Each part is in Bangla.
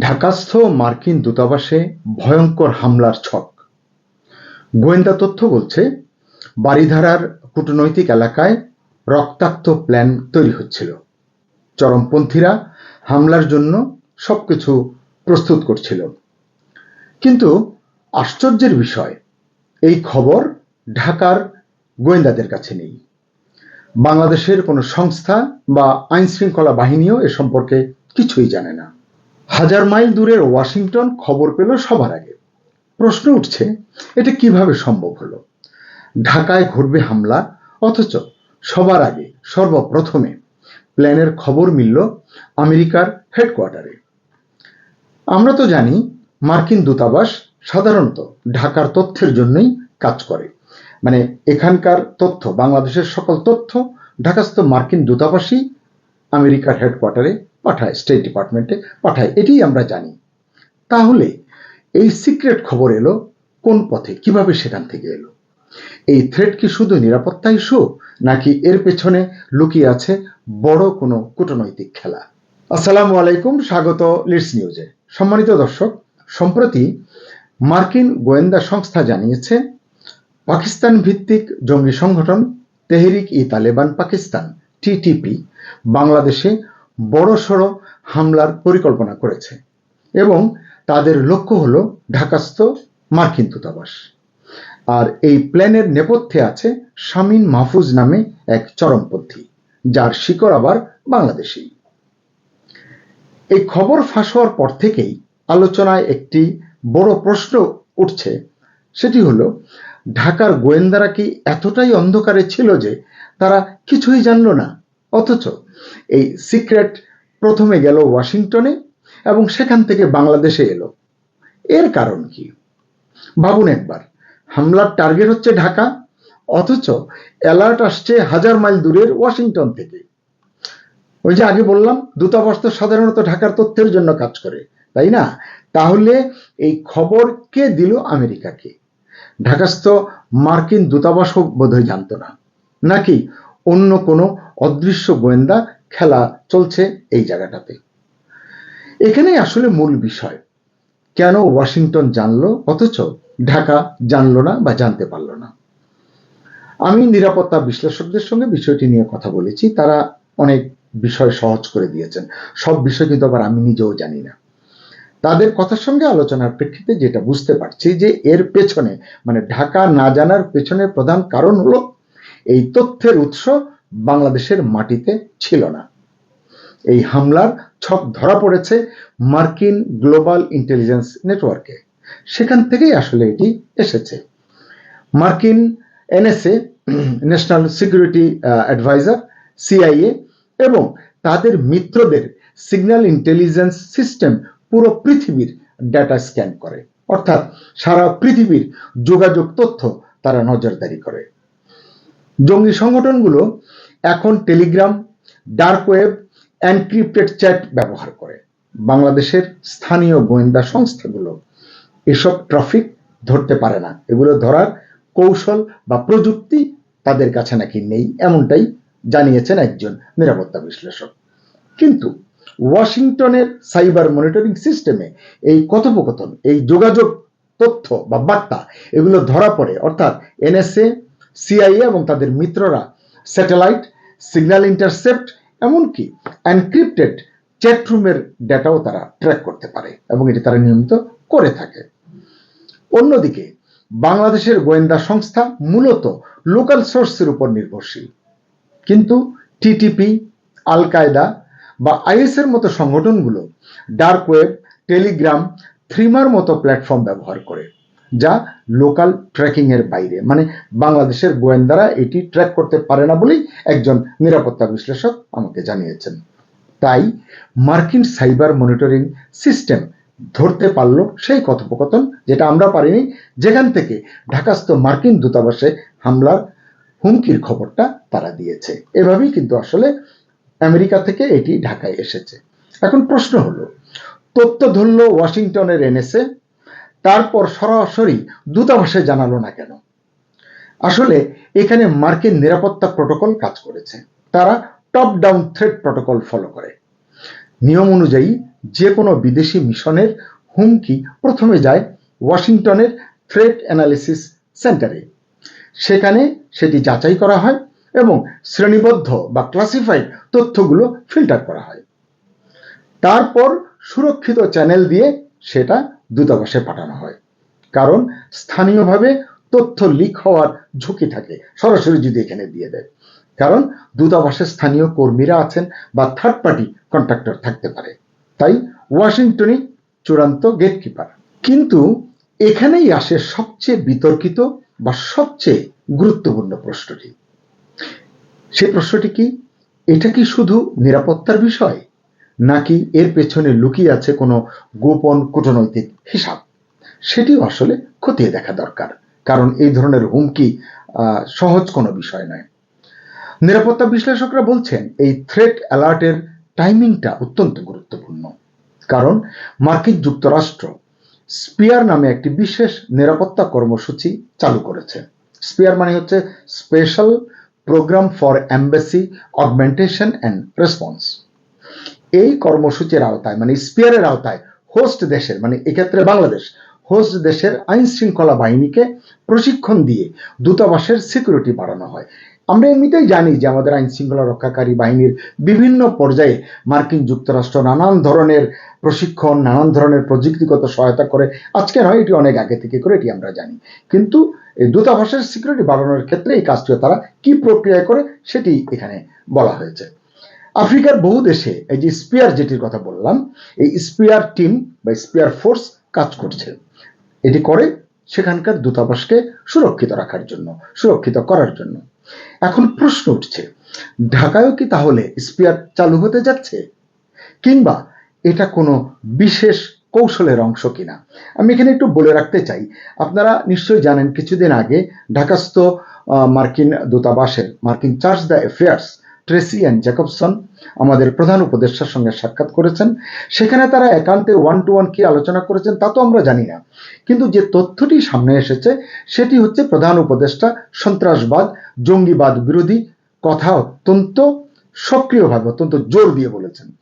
ঢাকাস্থ মার্কিন দূতাবাসে ভয়ঙ্কর হামলার ছক। গোয়েন্দা তথ্য বলছে, বারিধারার কূটনৈতিক এলাকায় রক্তাক্ত প্ল্যান তৈরি হচ্ছিল। চরমপন্থীরা হামলার জন্য সবকিছু প্রস্তুত করছিল। কিন্তু আশ্চর্যের বিষয়, এই খবর ঢাকার গোয়েন্দাদের কাছে নেই। বাংলাদেশের কোনো সংস্থা বা আইন শৃঙ্খলা বাহিনীও এ সম্পর্কে কিছুই জানে না। হাজার মাইল দূরের ওয়াশিংটন খবর পেল সবার আগে। প্রশ্ন উঠছে, এটা কীভাবে সম্ভব হলো? ঢাকায় ঘটবে হামলা, অথচ সবার আগে, সর্বপ্রথমে প্ল্যানের খবর মিলল আমেরিকার হেডকোয়ার্টারে। আমরা তো জানি, মার্কিন দূতাবাস সাধারণত ঢাকার তথ্যের জন্যই কাজ করে। মানে এখানকার তথ্য, বাংলাদেশের সকল তথ্য ঢাকাস্থ মার্কিন দূতাবাসই আমেরিকার হেডকোয়ার্টারে পাঠায় স্টেট ডিপার্টমেন্টে পাঠায়, এটাই আমরা জানি। তাহলে এই সিক্রেট খবর এলো কোন পথে, কীভাবে সেখান থেকে এলো? এই থ্রেড কি শুধু নিরাপত্তা ইস্যু নাকি এর পেছনে লুকিয়ে আছে বড় কোনো কূটনৈতিক খেলা? আসসালামু আলাইকুম, স্বাগত লিডস নিউজে সম্মানিত দর্শক, সম্প্রতি মার্কিন গোয়েন্দা সংস্থা জানিয়েছে, পাকিস্তান ভিত্তিক জঙ্গি সংগঠন তেহরিক ই তালেবান পাকিস্তান টিটিপি বাংলাদেশে বড়সড় হামলার পরিকল্পনা করেছে এবং তাদের লক্ষ্য হলো ঢাকাস্থ মার্কিন দূতাবাস। আর এই প্ল্যানের নেপথ্যে আছে শামীন মাহফুজ নামে এক চরমপন্থী, যার শিকড় আবার বাংলাদেশি। এই খবর ফাঁস হওয়ার পর থেকেই আলোচনায় একটি বড় প্রশ্ন উঠছে, সেটি হলো, ঢাকার গোয়েন্দারা কি এতটাই অন্ধকারে ছিল যে তারা কিছুই জানল না, অথচ এই সিক্রেট প্রথমে গেল ওয়াশিংটনে এবং সেখান থেকে বাংলাদেশে এলো। এর কারণ কি? ভাবুন একবার, হামলার টার্গেট হচ্ছে ঢাকা, অথচ অ্যালার্ট আসছে হাজার মাইল দূরের ওয়াশিংটন থেকে। ওই যে আগে বললাম, দূতাবাস তো সাধারণত ঢাকার তথ্যের জন্য কাজ করে, তাই না? তাহলে এই খবর কে দিল আমেরিকাকে? ঢাকাস্থ মার্কিন দূতাবাসও বোধহয় জানতো না। নাকি অন্য কোনো অদৃশ্য গোয়েন্দা খেলা চলছে এই জায়গাটাতে। এখানেই আসলে মূল বিষয়, কেন ওয়াশিংটন জানলো, অথচ ঢাকা জানলো না বা জানতে পারল না। আমি নিরাপত্তা বিশ্লেষকদের সঙ্গে বিষয়টি নিয়ে কথা বলেছি, তারা অনেক বিষয় সহজ করে দিয়েছেন। সব বিষয় কিন্তু আবার আমি নিজেও জানি না। তাদের কথার সঙ্গে আলোচনার প্রেক্ষিতে যেটা বুঝতে পারছি যে এর পেছনে মানে ঢাকা না জানার পেছনে প্রধান কারণ হলো এই তথ্যের উৎস বাংলাদেশের মাটিতে ছিল না। এই হামলার ছক ধরা পড়েছে মার্কিন গ্লোবাল ইন্টেলিজেন্স নেটওয়ার্কে। সেখান থেকেই আসলে এটি এসেছে। মার্কিন NSA, national security adviser, CIA এবং তাদের মিত্রদের সিগন্যাল ইন্টেলিজেন্স সিস্টেম পুরো পৃথিবীর ডেটা স্ক্যান করে। অর্থাৎ সারা পৃথিবীর যোগাযোগ তথ্য তারা নজরদারি করে। জঙ্গি সংগঠনগুলো এখন Telegram, dark web, encrypted chat ব্যবহার করে। বাংলাদেশের স্থানীয় গোয়েন্দা সংস্থাগুলো এসব ট্রাফিক ধরতে পারে না। এগুলো ধরার কৌশল বা প্রযুক্তি তাদের কাছে নাকি নেই এমনটাই জানিয়েছেন একজন নিরাপত্তা বিশ্লেষক। কিন্তু ওয়াশিংটনের সাইবার মনিটরিং সিস্টেমে এই কথোপকথন, এই যোগাযোগ তথ্য বা বার্তা এগুলো ধরা পড়ে। অর্থাৎ এনএসএ সিআইএ এবং তাদের মিত্ররা স্যাটেলাইট সিগন্যাল ইন্টারসেপ্ট এমনকি এনক্রিপ্টেড চ্যাটরুমের ডেটাও তারা ট্র্যাক করতে পারে এবং এটি তারা নিয়মিত করে থাকে। অন্যদিকে, বাংলাদেশের গোয়েন্দা সংস্থা মূলত লোকাল সোর্সের উপর নির্ভরশীল। কিন্তু টিটিপি আল কায়দা বা আইএস এর মতো সংগঠনগুলো ডার্ক ওয়েব টেলিগ্রাম থ্রিমার মতো প্ল্যাটফর্ম ব্যবহার করে। যা লোকাল ট্র্যাকিং এর বাইরে। মানে বাংলাদেশের গোয়েন্দারা এটি ট্র্যাক করতে পারে না বলেই একজন নিরাপত্তা বিশ্লেষক আমাকে জানিয়েছেন। তাই মার্কিন সাইবার মনিটরিং সিস্টেম ধরতে পারল সেই কথোপকথন যেটা আমরা পারিনি, যেখান থেকে ঢাকাস্থ মার্কিন দূতাবাসে হামলার হুমকির খবরটা তারা দিয়েছে। এভাবেই কিন্তু আসলে আমেরিকা থেকে এটি ঢাকায় এসেছে। এখন প্রশ্ন হলো, তথ্য ধরল ওয়াশিংটনের এনেছে তারপর সরাসরি দূতাবাসে জানালো না কেন? আসলে এখানে মার্কিন নিরাপত্তা প্রোটোকল কাজ করেছে। তারা top down thread protocol follow করে। নিয়ম অনুযায়ী যে কোনো বিদেশি মিশনের হুমকি প্রথমে যায় ওয়াশিংটনের থ্রেট অ্যানালিসিস সেন্টারে সেখানে সেটি যাচাই করা হয় এবং শ্রেণীবদ্ধ বা ক্লাসিফাইড তথ্যগুলো ফিল্টার করা হয়। তারপর সুরক্ষিত চ্যানেল দিয়ে সেটা দূতাবাসে পাঠানো হয়। কারণ স্থানীয়ভাবে তথ্য লিক হওয়ার ঝুঁকি থাকে। সরাসরি যদি এখানে দিয়ে দেয়। কারণ দূতাবাসে স্থানীয় কর্মীরা আছেন বা থার্ড পার্টি কন্ট্রাক্টর থাকতে পারে। তাই ওয়াশিংটনই চূড়ান্ত গেটকিপার কিন্তু এখানেই আসে সবচেয়ে বিতর্কিত বা সবচেয়ে গুরুত্বপূর্ণ প্রশ্নটি। সে প্রশ্নটি কি, এটা কি শুধু নিরাপত্তার বিষয়? নাকি এর পেছনে লুকিয়ে আছে কোনো গোপন কূটনৈতিক হিসাব? সেটিও আসলে খতিয়ে দেখা দরকার, কারণ এই ধরনের হুমকি সহজ কোনো বিষয় নয়। নিরাপত্তা বিশ্লেষকরা বলছেন, এই থ্রেট অ্যালার্টের টাইমিংটা অত্যন্ত গুরুত্বপূর্ণ, কারণ মার্কিন যুক্তরাষ্ট্র স্পিয়ার নামে একটি বিশেষ নিরাপত্তা কর্মসূচি চালু করেছে। স্পিয়ার মানে হচ্ছে special program for embassy augmentation and response এই কর্মসূচির আওতায় মানে স্পিয়ারের আওতায় হোস্ট দেশের মানে এক্ষেত্রে বাংলাদেশ হোস্ট দেশের আইন শৃঙ্খলা বাহিনীকে প্রশিক্ষণ দিয়ে দূতাবাসের সিকিউরিটি বাড়ানো হয়। আমরা এমনিতেই জানি যে আমাদের আইন শৃঙ্খলা রক্ষাকারী বাহিনীর বিভিন্ন পর্যায়ে মার্কিন যুক্তরাষ্ট্র নানান ধরনের প্রশিক্ষণ, নানান ধরনের প্রযুক্তিগত সহায়তা করে। আজকে নয়, এটি অনেক আগে থেকে করে, এটি আমরা জানি। কিন্তু এই দূতাবাসের সিকিউরিটি বাড়ানোর ক্ষেত্রে এই কাজটিও তারা কি প্রক্রিয়া করে সেটি এখানে বলা হয়েছে। আফ্রিকার বহু দেশে এই যে স্পিয়ার যেটির কথা বললাম, এই স্পিয়ার টিম বা স্পিয়ার ফোর্স কাজ করছে। এটি করে সেখানকার দূতাবাসকে সুরক্ষিত রাখার জন্য, সুরক্ষিত করার জন্য। এখন প্রশ্ন উঠছে, ঢাকায়ও কি তাহলে স্পিয়ার চালু হতে যাচ্ছে? কিংবা এটা কোনো বিশেষ কৌশলের অংশ কিনা? আমি এখানে একটু বলে রাখতে চাই, আপনারা নিশ্চয়ই জানেন কিছুদিন আগে ঢাকাস্থ মার্কিন দূতাবাসের, মার্কিন charge d' affaires Tracey Ann Jacobson আমাদের প্রধান উপদেষ্টার সঙ্গে সাক্ষাৎ করেছেন। সেখানে তারা একান্তে ওয়ান টু ওয়ান কি আলোচনা করেছেন তা তো আমরা জানি না। কিন্তু যে তথ্যটি সামনে এসেছে, সেটি হচ্ছে প্রধান উপদেষ্টা সন্ত্রাসবাদ, জঙ্গিবাদ বিরোধী কথা অত্যন্ত সক্রিয়ভাবে, অত্যন্ত জোর দিয়ে বলেছেন।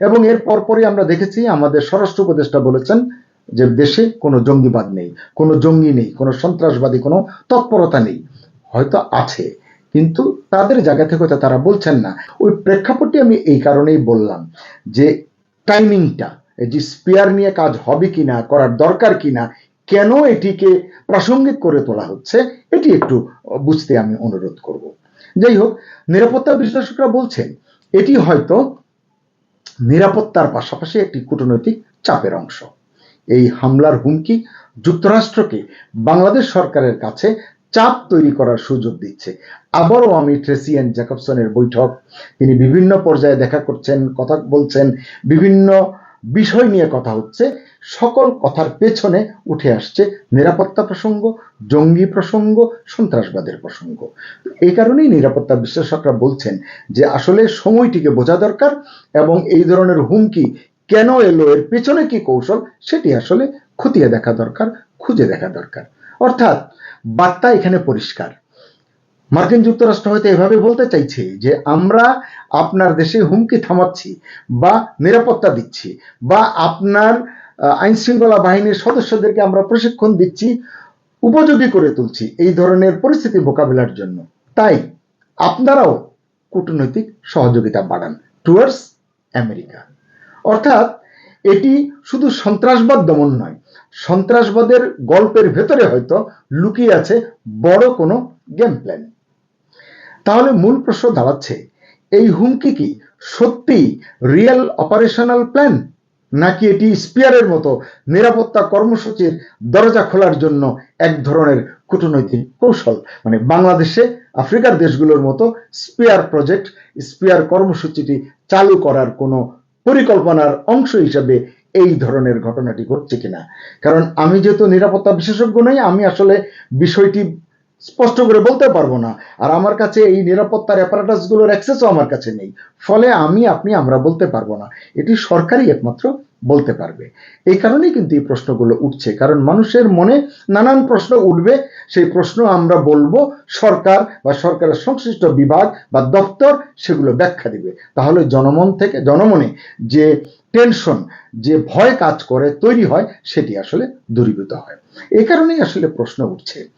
এবং এর পরপরই আমরা দেখেছি, আমাদের স্বরাষ্ট্র উপদেষ্টা বলেছেন যে দেশে কোনো জঙ্গিবাদ নেই, কোনো জঙ্গি নেই, কোনো সন্ত্রাসবাদী কোনো তৎপরতা নেই। হয়তো আছে। কিন্তু তাদের জায়গা থেকে হয়তো তারা বলছেন না। ওই প্রেক্ষাপটটি আমি এই কারণেই বললাম যে টাইমিংটা এই যে স্পেয়ার নিয়ে কাজ হবে কিনা, করার দরকার কিনা, কেন এটিকে প্রাসঙ্গিক করে তোলা হচ্ছে, এটি একটু বুঝতে আমি অনুরোধ করব। যাই হোক, নিরাপত্তা বিশ্লেষকরা বলছেন, এটি হয়তো নিরাপত্তার পাশাপাশি একটি কূটনৈতিক চাপের অংশ। এই হামলার হুমকি যুক্তরাষ্ট্রকে বাংলাদেশ সরকারের কাছে চাপ তৈরি করার সুযোগ দিচ্ছে। আবারও আমি ট্রেসি অ্যান্ড জ্যাকবসনের বৈঠক। তিনি বিভিন্ন পর্যায়ে দেখা করছেন, কথা বলছেন, বিভিন্ন বিষয় নিয়ে কথা হচ্ছে। সকল কথার পেছনে উঠে আসছে নিরাপত্তা প্রসঙ্গ, জঙ্গি প্রসঙ্গ, সন্ত্রাসবাদের প্রসঙ্গ। এই কারণেই নিরাপত্তা বিশ্লেষকরা বলছেন যে আসলে সময়টিকে বোঝা দরকার এবং এই ধরনের হুমকি কেন এলো, এর পেছনে কি কৌশল, সেটি আসলে খতিয়ে দেখা দরকার, খুঁজে দেখা দরকার। অর্থাৎ বার্তা এখানে পরিষ্কার। মার্কিন যুক্তরাষ্ট্র হয়তো এভাবে বলতে চাইছে যে আমরা আপনার দেশে হুমকি থামাচ্ছি বা নিরাপত্তা দিচ্ছি বা আপনার আইন শৃঙ্খলা বাহিনীর সদস্যদেরকে আমরা প্রশিক্ষণ দিচ্ছি, উপযোগী করে তুলছি এই ধরনের পরিস্থিতি মোকাবিলার জন্য। তাই আপনারাও কূটনৈতিক সহযোগিতা বাড়ান। Towards America. অর্থাৎ এটি শুধু সন্ত্রাসবাদ দমন নয় সন্ত্রাসবাদের গল্পের ভেতরে হয়তো লুকিয়ে আছে বড় কোনো গেম প্ল্যান তাহলে মূল প্রশ্ন দাঁড়াচ্ছে, এই হুমকি কি সত্যি রিয়েল অপারেশনাল প্ল্যান নাকি এটি স্পিয়ারের মতো নিরাপত্তা কর্মসূচির দরজা খোলার জন্য এক ধরনের কূটনৈতিক কৌশল? মানে বাংলাদেশে আফ্রিকার দেশগুলোর মতো স্পিয়ার প্রজেক্ট স্পিয়ার কর্মসূচিটি চালু করার কোনো পরিকল্পনার অংশ হিসেবে এই ধরনের ঘটনাটি ঘটছে কিনা। কারণ আমি যেহেতু নিরাপত্তা বিশেষজ্ঞ নই, আমি আসলে বিষয়টি স্পষ্ট করে বলতে পারব না। আর আমার কাছে এই নিরাপত্তার অ্যাপারাটাসগুলোর অ্যাক্সেসও আমার কাছে নেই। ফলে আমি, আপনি, আমরা বলতে পারব না। এটি সরকারই একমাত্র বলতে পারবে। এই কারণেই কিন্তু এই প্রশ্নগুলো উঠছে। কারণ মানুষের মনে নানান প্রশ্ন উঠবে। সেই প্রশ্ন আমরা বলব সরকার বা সরকারের সংশ্লিষ্ট বিভাগ বা দপ্তর সেগুলো ব্যাখ্যা দিবে। তাহলে জনমন থেকে, জনমনে যে টেনশন, যে ভয় কাজ করে, তৈরি হয়, সেটি আসলে দূরীভূত হয়। এই কারণেই আসলে প্রশ্ন উঠছে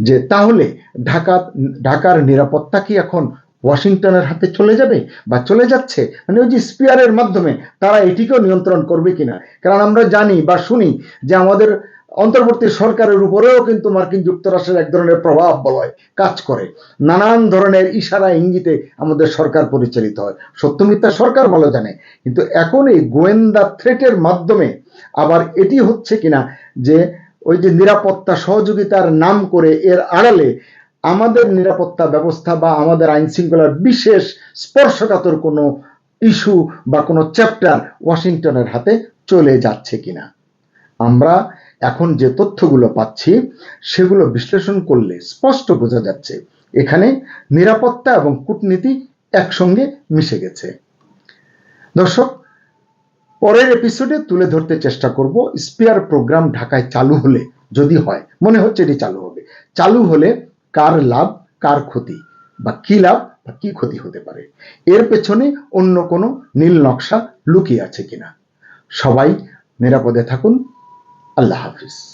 যে তাহলে ঢাকা ঢাকার নিরাপত্তা কি এখন ওয়াশিংটনের হাতে চলে যাবে বা চলে যাচ্ছে? মানে ওই যে স্পিয়ারের মাধ্যমে তারা এটিকেও নিয়ন্ত্রণ করবে কিনা? কারণ আমরা জানি বা শুনি যে আমাদের অন্তর্বর্তী সরকারের উপরেও কিন্তু মার্কিন যুক্তরাষ্ট্রের এক ধরনের প্রভাব বলয় কাজ করে। নানান ধরনের ইশারা, ইঙ্গিতে আমাদের সরকার পরিচালিত হয়। সত্য মিথ্যা সরকার ভালো জানে। কিন্তু এখন এই গোয়েন্দা থ্রেটের মাধ্যমে আবার এটি হচ্ছে কিনা যে ওই যে নিরাপত্তা সহযোগিতার নাম করে এর আড়ালে আমাদের নিরাপত্তা ব্যবস্থা বা আমাদের আইন শৃঙ্খলার বিশেষ স্পর্শকাতর কোনো ইস্যু বা কোনো চ্যাপ্টার ওয়াশিংটনের হাতে চলে যাচ্ছে কিনা। আমরা এখন যে তথ্যগুলো পাচ্ছি, সেগুলো বিশ্লেষণ করলে স্পষ্ট বোঝা যাচ্ছে এখানে নিরাপত্তা এবং কূটনীতি একসঙ্গে মিশে গেছে। দর্শক, পরের এপিসোডে তুলে ধরতে চেষ্টা করব, স্পিয়ার প্রোগ্রাম ঢাকায় চালু হলে, যদি হয়, মনে হচ্ছে এটি চালু হবে। চালু হলে কার লাভ, কার ক্ষতি বা কি লাভ বা কি ক্ষতি হতে পারে। এর পেছনে অন্য কোনো নীল নকশা লুকিয়ে আছে কিনা। সবাই নিরাপদে থাকুন। আল্লাহ হাফিজ।